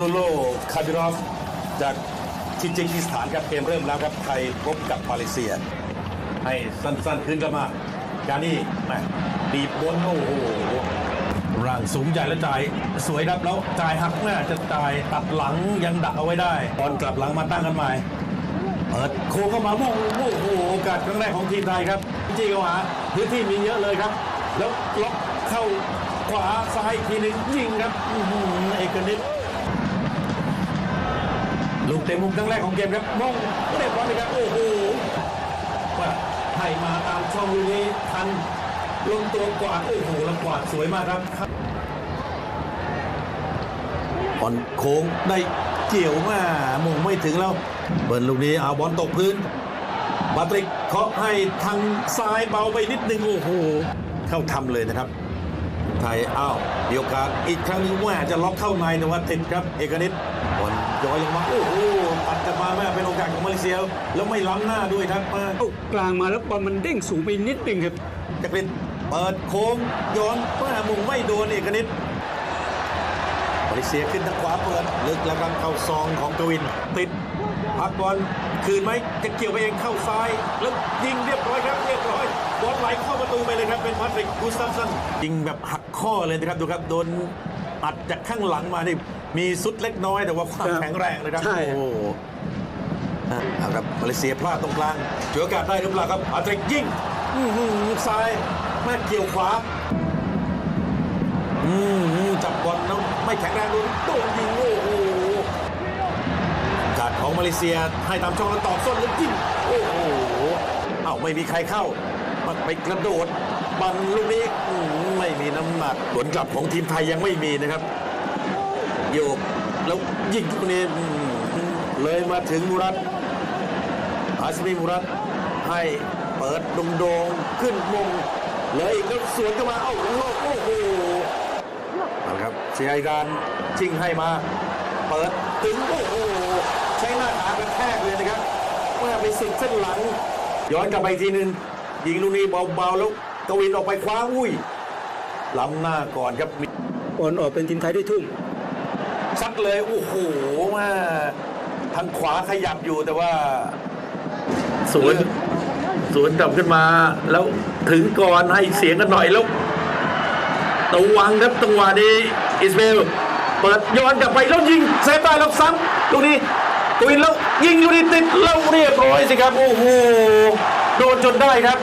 โลโลคาบิรอฟจากทิจิกิสถานครับเกมเริ่มแล้วครับไทยพบกับมาเลเซีย ให้สั้นๆขึ้นกันมาจานี่แมดีบบนโอ้โหร่างสูงใหญ่แล้วจ่ายสวยครับแล้วจ่ายหักหน้าจะจ่ายตัดหลังยังดักเอาไว้ได้บอลกลับหลังมาตั้งกันใหม่เปิดโค้งเข้ามาโอ้โหโอกาสครั้งแรกของทีมไทยครับจี้เข้าหาพื้นที่มีเยอะเลยครับ แล้วล็อกเข้าขวาซ้ายทีนึงยิงครับอเอกนิต ลูกเตะมุมครั้งแรกของเกมครับมงเรียบร้อยเลยครับโอ้โหว่าให้มาตามช่องลูกนี้ทันลงตัวกวาดโอ้โหแล้วกวาดสวยมากครับบอลโค้งได้เกี่ยวมามงไม่ถึงแล้วเบิร์นลูกนี้เอาบอลตกพื้นบาตริกเคาะให้ทางซ้ายเบาไปนิดนึงโอ้โหเข้าทำเลยนะครับ ไทยอ้าวมีโอกาสอีกครั้งนึงว่าจะล็อกเข้าในแต่ว่าติดครับ เอกนิตบอล ย้อยลงมาโอ้โหตัดกลับมาแม่เป็นโอกาสของมาเลเซีย แล้วไม่ล้ำหน้าด้วยครับมาเข้ากลางมาแล้วบอลมันเด้งสูงไปนิดนึงครับจักรินเปิดโค้งย้อนแม่มุงไม่โดนเอกนิตมาเลเซียขึ้นทางขวาเปิดลึกแล้วครับเข้าซองของกวิน ติดพักบอลคืนไหมจะเกี่ยวไปเองเข้าซ้าย แล้วยิงเรียบร้อยครับเรียบร้อยบอลไหลเข้าประตูไปเลยครับเป็นพาตริกกูสตัฟสันยิงแบบหักข้อเลยนะครับดูครับโดน อัดจากข้างหลังมานี่มีสุดเล็กน้อยแต่ว่าความครับแข็งแรงนะครับใช่ โอ้โหอะเอาครับมาเลเซียพลาดตรงกลางเจอโอกาสได้หรือเปล่าครับอาตริกยิงอื้อหือซ้ายแม่เกี่ยวขวาอืมจับบอลแล้วไม่แข็งแรงโดนโดนยิงโอ้โหการของมาเลเซียให้ตามช่องแล้วตอบส้นแล้วยิงโอ้โหเอ้าไม่มีใครเข้า มันไปกระโดดบอลลูกนี้อืม ไม่มีน้ำหนักผลกลับของทีมไทยยังไม่มีนะครับโยกแล้วยิงลูกนี้เลยมาถึงมุรัตอาสมีมุรัตให้เปิดโดงขึ้นมงเลยอีกแล้วสวนเข้ามาเอ้าโลกโอ้โหเอาละครับเชียร์อิรานชิงให้มา เปิดถึงโอ้โหใช้หน้าขากระแทกเลยนะครับเมื่อไปสุดเส้นหลัง ย้อนกลับไปทีหนึงยิงลูกนี้เบาๆแล้วกวินออกไปคว้าอุ้ย ล้ำหน้าก่อนครับบอลออกเป็นทีมไทยได้ทุ่มซัดเลยโอ้โหว่าทางขวาขยับอยู่แต่ว่าสวนสวนกลับขึ้นมาแล้วถึงก่อนให้เสียงกันหน่อยแล้วระวังครับจังหวะนี้อิสเบลเปิดย้อนกลับไปแล้วยิงเซฟได้แล้วซ้ำลูกนี้กวินแล้วยิงลูกนี้ติดแล้วเรียบร้อยสิครับ โอ้โหโดนจนได้ครับ